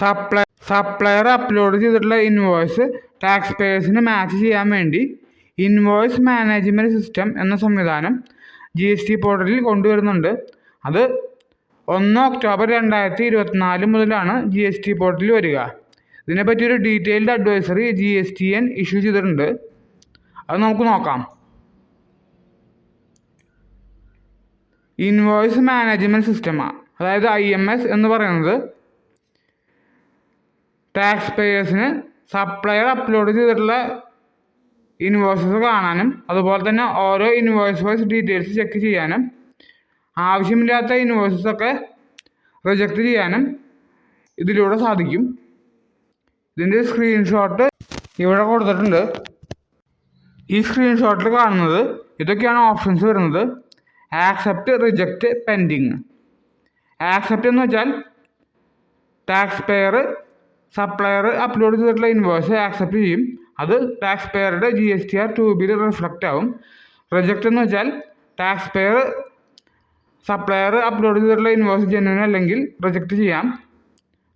Supply supplier upload ചെയ്തിട്ടുള്ള invoice tax പേയേഴ്സിന് match ചെയ്യാൻ വേണ്ടി ഇൻവോയ്സ് മാനേജ്മെന്റ് സിസ്റ്റം എന്ന സംവിധാനം ജി എസ് ടി പോർട്ടലിൽ കൊണ്ടുവരുന്നുണ്ട്. അത് ഒന്ന് ഒക്ടോബർ രണ്ടായിരത്തി ഇരുപത്തിനാല് മുതലാണ് ജി എസ് ടി പോർട്ടലിൽ വരിക. ഇതിനെപ്പറ്റി ഒരു detailed advisory G S T N issue ചെയ്തിട്ടുണ്ട്. അത് നമുക്ക് നോക്കാം. ഇൻവോയ്സ് മാനേജ്മെന്റ് സിസ്റ്റമാണ് അതായത് ഐ എം എസ് എന്ന് പറയുന്നത് ടാക്സ് പേയേഴ്സിന് സപ്ലയർ അപ്ലോഡ് ചെയ്തിട്ടുള്ള ഇൻവോയ്സസ് കാണാനും അതുപോലെ തന്നെ ഓരോ ഇൻവോയ്സ് വൈസ് ഡീറ്റെയിൽസ് ചെക്ക് ചെയ്യാനും ആവശ്യമില്ലാത്ത ഇൻവോയ്സസ് ഒക്കെ റിജക്റ്റ് ചെയ്യാനും ഇതിലൂടെ സാധിക്കും. ഇതിന്റെ സ്ക്രീൻഷോട്ട് ഇവിടെ കൊടുത്തിട്ടുണ്ട്. ഈ സ്ക്രീൻഷോട്ടിൽ കാണുന്നത് ഇതൊക്കെയാണ് ഓപ്ഷൻസ് വരുന്നത്. ആക്സെപ്റ്റ് റിജക്റ്റ് പെൻഡിങ് ആക്സെപ്റ്റ് എന്ന് വെച്ചാൽ ടാക്സ് പെയർ സപ്ലയർ അപ്ലോഡ് ചെയ്തിട്ടുള്ള ഇൻവോയ്സ് ആക്സെപ്റ്റ് ചെയ്യും. അത് tax പെയറുടെ G S T R two reflect ആവും. റിജക്റ്റ് എന്ന് വെച്ചാൽ ടാക്സ് പെയർ സപ്ലയർ അപ്ലോഡ് ചെയ്തിട്ടുള്ള ഇൻവോയ്സ് ജെന്യൂൻ അല്ലെങ്കിൽ റിജക്റ്റ് ചെയ്യാം.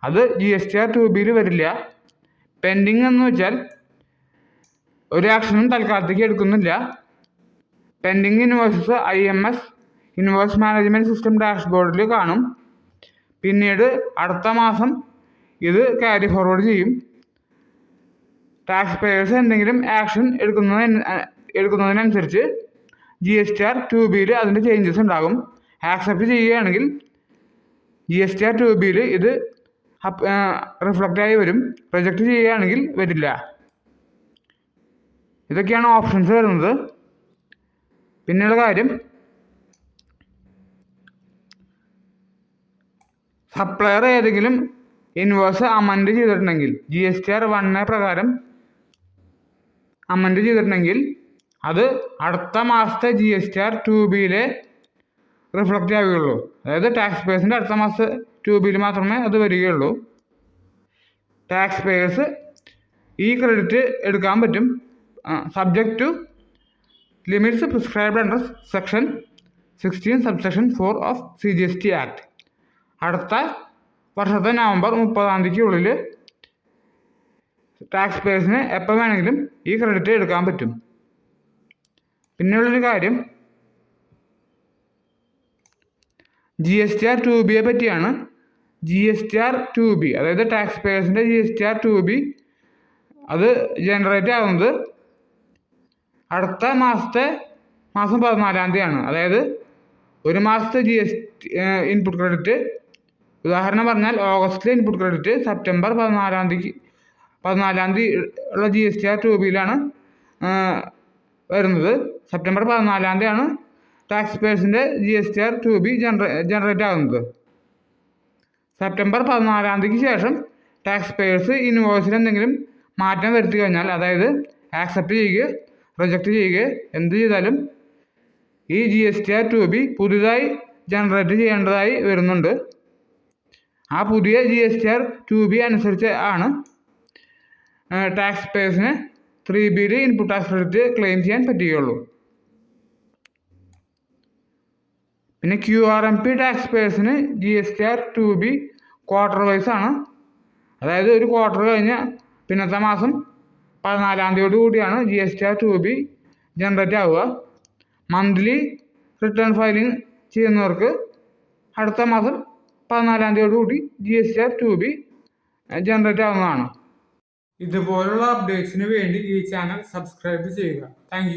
അത് G S T R two വരില്ല. പെൻഡിങ് എന്ന് വെച്ചാൽ ഒരു ആക്ഷനും തൽക്കാലത്തേക്ക് എടുക്കുന്നില്ല. Pending invoices I M S invoice management system ഡാഷ്ബോർഡിൽ കാണും. പിന്നീട് അടുത്ത മാസം ഇത് ക്യാരി ഫോർവേഡ് ചെയ്യും. ടാക്സ് പേയേഴ്സ് എന്തെങ്കിലും ആക്ഷൻ എടുക്കുന്നതിന് എടുക്കുന്നതിനനുസരിച്ച് G S T R two ബിയിൽ അതിന്റെ ചേഞ്ചസ് ഉണ്ടാകും. ആക്സെപ്റ്റ് ചെയ്യുകയാണെങ്കിൽ G S T R two ബിയിൽ ഇത് റിഫ്ലക്റ്റ് ആയി വരും. റിജക്റ്റ് ചെയ്യുകയാണെങ്കിൽ വരില്ല. ഇതൊക്കെയാണ് ഓപ്ഷൻസ് വരുന്നത്. പിന്നെയുള്ള കാര്യം സപ്ലയർ ഏതെങ്കിലും ഇൻവോയ്സ് അമൻഡ് ചെയ്തിട്ടുണ്ടെങ്കിൽ G S T R one പ്രകാരം അമൻഡ് ചെയ്തിട്ടുണ്ടെങ്കിൽ അത് അടുത്ത മാസത്തെ G S T R two ബിയിലെ റിഫ്ലക്റ്റ് ആവുകയുള്ളൂ. അതായത് ടാക്സ് പേയേഴ്സിന്റെ അടുത്ത മാസത്തെ ടു ബിയിൽ മാത്രമേ അത് വരികയുള്ളൂ. ടാക്സ് പേയേഴ്സ് ഈ ക്രെഡിറ്റ് എടുക്കാൻ പറ്റും. Subject to limits prescribed under section sixteen subsection four of C G S T act അടുത്ത വർഷത്തെ നവംബർ മുപ്പതാം തീയതിക്കുള്ളിൽ ടാക്സ് പേഴ്സിന് എപ്പോൾ വേണമെങ്കിലും ഈ ക്രെഡിറ്റ് എടുക്കാൻ പറ്റും. പിന്നെയുള്ളൊരു കാര്യം G S T R two ബിയെ പറ്റിയാണ്. G S T R two B അതായത് tax പേയേഴ്സിന്റെ G S T R two B അത് ജനറേറ്റ് ആകുന്നത് അടുത്ത മാസത്തെ മാസം പതിനാലാം തീയതിയാണ്. അതായത് ഒരു മാസത്തെ ജി എസ് ഇൻപുട്ട് ക്രെഡിറ്റ് ഉദാഹരണം പറഞ്ഞാൽ ഓഗസ്റ്റിലെ ഇൻപുട്ട് ക്രെഡിറ്റ് സെപ്റ്റംബർ പതിനാലാം തീയതി പതിനാലാം തീയതി ഉള്ള G S T R two ബിയിലാണ് വരുന്നത്. സെപ്റ്റംബർ പതിനാലാം തീയതിയാണ് tax പേഴ്സിന്റെ G S T R two B ജനറേ generate ആകുന്നത്. സെപ്റ്റംബർ പതിനാലാം തീയതിക്ക് ശേഷം ടാക്സ് പേഴ്സ് ഇൻവോയ്സിൽ എന്തെങ്കിലും മാറ്റം വരുത്തി കഴിഞ്ഞാൽ അതായത് ആക്സെപ്റ്റ് ചെയ്യുക റിജക്റ്റ് ചെയ്യുക എന്ത് ചെയ്താലും ഈ G S T R two B പുതുതായി ജനറേറ്റ് ചെയ്യേണ്ടതായി വരുന്നുണ്ട്. ആ പുതിയ G S T R two B അനുസരിച്ച് ആണ് ടാക്സ് പേയേഴ്സിന് ത്രീ ബിയിൽ ഇൻപുട്ട് ടാക്സ് ക്രെഡിറ്റ് ക്ലെയിം ചെയ്യാൻ പറ്റുകയുള്ളൂ. പിന്നെ Q R M P tax പേയേഴ്സിന് G S T R two B quarter wise ആണ്. അതായത് ഒരു ക്വാർട്ടർ കഴിഞ്ഞ് പിന്നത്തെ മാസം പതിനാലാം തീയതിയോട് കൂടിയാണ് G S T R two B generate ആവുക. മന്ത്ലി റിട്ടേൺ ഫയലിംഗ് ചെയ്യുന്നവർക്ക് അടുത്ത മാസം പതിനാലാം തീയതിയോട് കൂടി G S R two B generate ആവുന്നതാണ്. ഇതുപോലുള്ള അപ്ഡേറ്റ്സിന് വേണ്ടി ഈ ചാനൽ സബ്സ്ക്രൈബ് ചെയ്യുക. താങ്ക്